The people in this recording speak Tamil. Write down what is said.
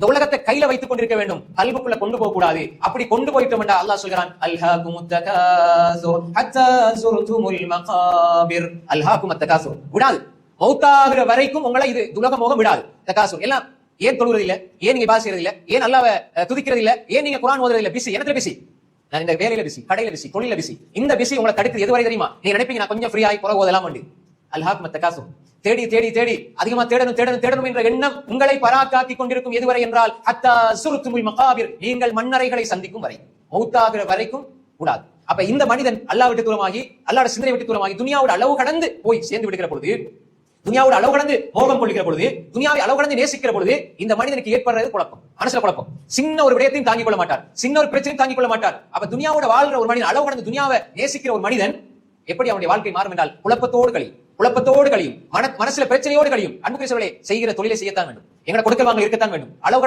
இந்த உலகத்தை கையில வைத்துக் கொண்டிருக்க வேண்டும். கல்புக்குள்ள கொண்டு போக கூடாது அப்படி கொண்டு போயிட்டோம் என்றா அல்லாஹ் சொல்கிறான் அல்ஹாகுமுத் தகாசுர் ஹத்தா மகாபிர். விடாது. மௌத்தாகிற வரைக்கும் உங்களை இது துலக மோகம் விடாது. தகாசுர். எல்லாம் ஏன் தொழுகிறது இல்ல ஏன் நீங்க பாஸ் செய்யறது இல்ல ஏன் அல்லாவ துதிக்கிறது இல்ல ஏன் நீங்க குரான் ஓதுறது இல்ல பிசி எனத்துல பிசி நான் இந்த வேலையில பிசி கடையில பிசி தொழில பிசி இந்த பிசி உங்களை தடுக்குது எது வரை தெரியுமா? நீங்க நினைப்பீங்க நான் கொஞ்சம் ஃப்ரீ ஆகி குறை ஓதலாம் உண்டு தகாசும் தேடி தேடி தேடி அதிகமா தேடணும் தேடணும் தேடணும் என்ற எண்ணம் உங்களை பராக்காக்கி கொண்டிருக்கும் எதுவரை என்றால் அத்தா சுருத்துமுல் மகாபிர் நீங்கள் மண்ணறைகளை சந்திக்கும் வரை. மௌத்தாகிற வரைக்கும் கூடாது. அப்ப இந்த மனிதன் அல்லாஹ் விட்டு தூரமாகி அல்லாட சிந்தனை விட்டு தூரமாகி துனியாவோட அளவு கடந்து போய் சேர்ந்து விடுகிற பொழுது துனியாவோட அளவு கடந்து மோகம் கொள்கிற பொழுது துனியாவை அளவு கடந்து நேசிக்கிற பொழுது இந்த மனிதனுக்கு ஏற்படுறது குழப்பம் மனசுல குழப்பம். சின்ன ஒரு விடயத்தையும் தாங்கிக் கொள்ள மாட்டார். சின்ன ஒரு பிரச்சனையும் தாங்கிக் கொள்ள மாட்டார். அப்ப துனியாவோட வாழ்ற ஒரு மனிதன் அளவு கடந்து துனியாவை நேசிக்கிற ஒரு மனிதன் எப்படி அவனுடைய வாழ்க்கை மாறும் என்றால் குழப்பத்தோடு கழி குழப்பத்தோடு கழியும் மன மனசுல பிரச்சனையோடு கழியும் அன்பு செய்கிற தொழிலை செய்யத்தான் வேண்டும். எங்களை கொடுக்கல் வாங்க இருக்கத்தான் வேண்டும். அளவு